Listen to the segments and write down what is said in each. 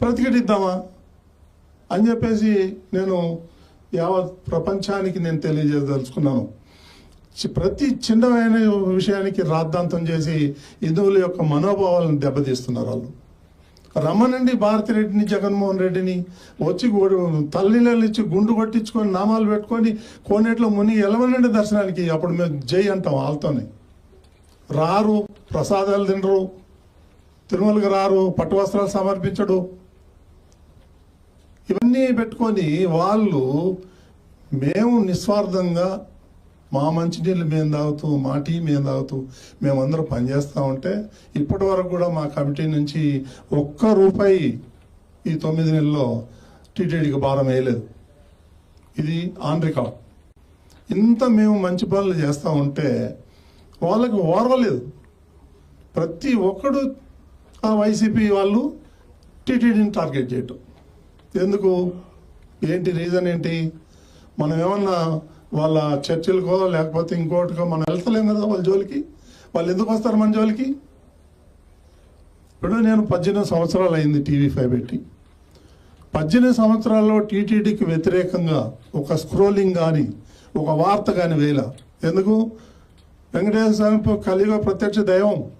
ప్రతిఘటిద్దామా? అని చెప్పేసి నేను యావత్ ప్రపంచానికి నేను తెలియజేయదలుచుకున్నాను. చి- ప్రతి చిన్నమైన విషయానికి రాద్ధాంతం చేసి హిందువుల యొక్క మనోభావాలను దెబ్బతీస్తున్నారు వాళ్ళు. రమ్మనండి భారతిరెడ్డిని జగన్మోహన్ రెడ్డిని. వచ్చి గు- తల్లిళ్ళు ఇచ్చి గుండు కొట్టించుకొని నామాలు పెట్టుకొని కోనేట్లో ముని ఎలవనండి దర్శనానికి అప్పుడు మేము జై అంటాం వాళ్ళతోనే. రారు ప్రసాదాలు తినరు. తిరుమలకి రారు పట్టు వస్త్రాలు సమర్పించడు. ఇవన్నీ పెట్టుకొని వాళ్ళు మేము నిస్వార్థంగా మా మంచినీళ్ళు మేము తాగుతూ మా టీ మేము తాగుతూ మేమందరం పనిచేస్తూ ఉంటే ఇప్పటి వరకు కూడా మా కమిటీ నుంచి ఒక్క రూపాయి ఈ తొమ్మిది నెలల్లో టీటీడీకి భారం వేయలేదు. ఇది ఆన్ రికార్డ్ ఇంత మేము మంచి పనులు చేస్తూ ఉంటే వాళ్ళకి ఓర్వలేదు. ప్రతి ఒక్కడు ఆ వైసీపీ వాళ్ళు టీటీడీని టార్గెట్ చేయటం. ఎందుకు? ఏంటి రీజన్ ఏంటి? మనం ఏమన్నా వాళ్ళ చర్చిలకో లేకపోతే ఇంకోటికో మనం వెళ్తలేం కదా వాళ్ళ జోలికి? వాళ్ళు ఎందుకు వస్తారు మన జోలికి? ఇప్పుడు నేను పద్దెనిమిది సంవత్సరాలు అయింది టీవీ ఫైవ్ పెట్టి. పద్దెనిమిది సంవత్సరాల్లో టీటీడీకి వ్యతిరేకంగా ఒక స్క్రోలింగ్ కానీ ఒక వార్త కానీ వేయల. ఎందుకు? వెంకటేశ్వర స్వామి కలియుగ ప్రత్యక్ష దైవం.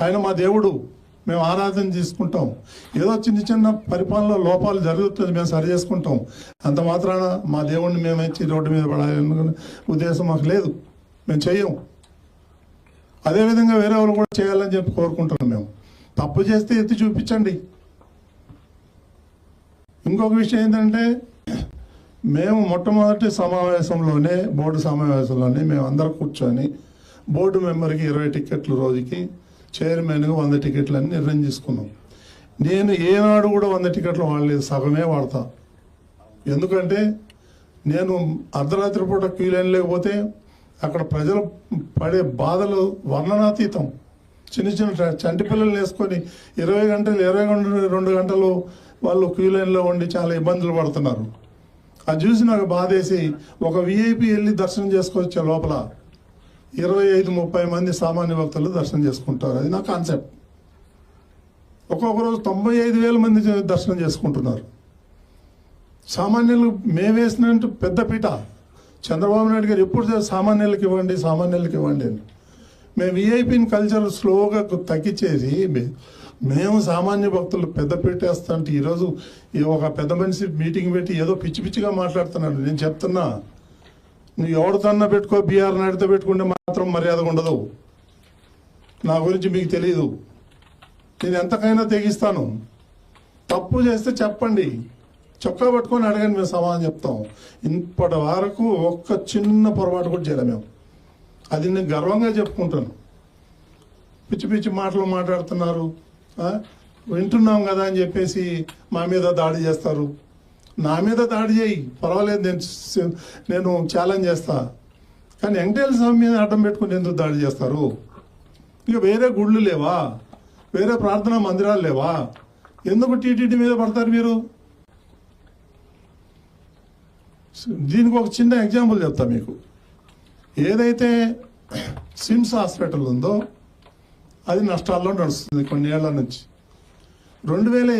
ఆయన మా దేవుడు. మేము ఆరాధన చేసుకుంటాం. ఏదో చిన్న చిన్న పరిపాలన లోపాలు జరుగుతుంది మేము సరి చేసుకుంటాం. అంత మాత్రాన మా దేవుడిని మేము ఇచ్చి రోడ్డు మీద పడాలనుకునే ఉద్దేశం మాకు లేదు. మేము చెయ్యం. అదేవిధంగా వేరే వాళ్ళు కూడా చేయాలని చెప్పి కోరుకుంటున్నాం మేము. తప్పు చేస్తే ఎత్తి చూపించండి. ఇంకొక విషయం ఏంటంటే మేము మొట్టమొదటి సమావేశంలోనే బోర్డు సమావేశంలోనే మేము అందరం కూర్చొని బోర్డు మెంబర్కి ఇరవై టికెట్లు రోజుకి చైర్మన్గా వంద టికెట్లు నిర్ణయం చేసుకున్నాం. నేను ఏనాడు కూడా వంద టికెట్లు వాడలేదు సగమే వాడతా. ఎందుకంటే నేను అర్ధరాత్రి పూట క్యూ లైన్ లేకపోతే అక్కడ ప్రజలు పడే బాధలు వర్ణనాతీతం. చిన్న చిన్న చంటి పిల్లలు వేసుకొని ఇరవై గంటలు ఇరవై గంటలు రెండు గంటలు వాళ్ళు క్యూ లైన్లో ఉండి చాలా ఇబ్బందులు పడుతున్నారు. అది చూసి నాకు బాధేసి ఒక విఐపి వెళ్ళి దర్శనం చేసుకోవచ్చే లోపల? ఇరవై ఐదు ముప్పై మంది సామాన్య భక్తులు దర్శనం చేసుకుంటారు. అది నా కాన్సెప్ట్. ఒక్కొక్క రోజు తొంభై ఐదు వేల మంది దర్శనం చేసుకుంటున్నారు. సామాన్యులు మేమేసినట్టు పెద్ద పీట. చంద్రబాబు నాయుడు గారు ఎప్పుడు సామాన్యులకు ఇవ్వండి సామాన్యులకు ఇవ్వండి అని. మేము విఐపిని కల్చర్ స్లోగా తగ్గించేసి మే- మేము సామాన్య భక్తులు పెద్ద పెట్టేస్తుంటే ఈరోజు ఈ ఒక పెద్ద మనిషి మీటింగ్ పెట్టి ఏదో పిచ్చి పిచ్చిగా మాట్లాడుతున్నాడు. నేను చెప్తున్నా. నువ్వు ఎవరితోన్నా పెట్టుకో బీఆర్ నాయుడుతో పెట్టుకుంటే మాత్రం మర్యాద ఉండదు. నా గురించి మీకు తెలియదు నేను ఎంతకైనా తెగిస్తాను. తప్పు చేస్తే చెప్పండి. చొక్కా పట్టుకొని అడగండి మేము సమాధానం చెప్తాం. ఇప్పటి వరకు ఒక్క చిన్న పొరపాటు కూడా చేయలేం మేము. అది నేను గర్వంగా చెప్పుకుంటాను. పిచ్చి పిచ్చి మాటలు మాట్లాడుతున్నారు. వింటున్నాం కదా అని చెప్పేసి మా మీద దాడి చేస్తారు. నా మీద దాడి చేయి. పర్వాలేదు నేను నేను ఛాలెంజ్ చేస్తా. కానీ వెంకటేశ్వర స్వామి మీద అడ్డం పెట్టుకుని ఎందుకు దాడి చేస్తారు? ఇక వేరే గుళ్ళు లేవా? వేరే ప్రార్థనా మందిరాలు లేవా? ఎందుకు టీటీడీ మీద పడతారు మీరు? దీనికి ఒక చిన్న ఎగ్జాంపుల్ చెప్తా మీకు. ఏదైతే సిమ్స్ హాస్పిటల్ ఉందో అది నష్టాల్లో నడుస్తుంది కొన్ని ఏళ్ళ నుంచి. రెండు వేల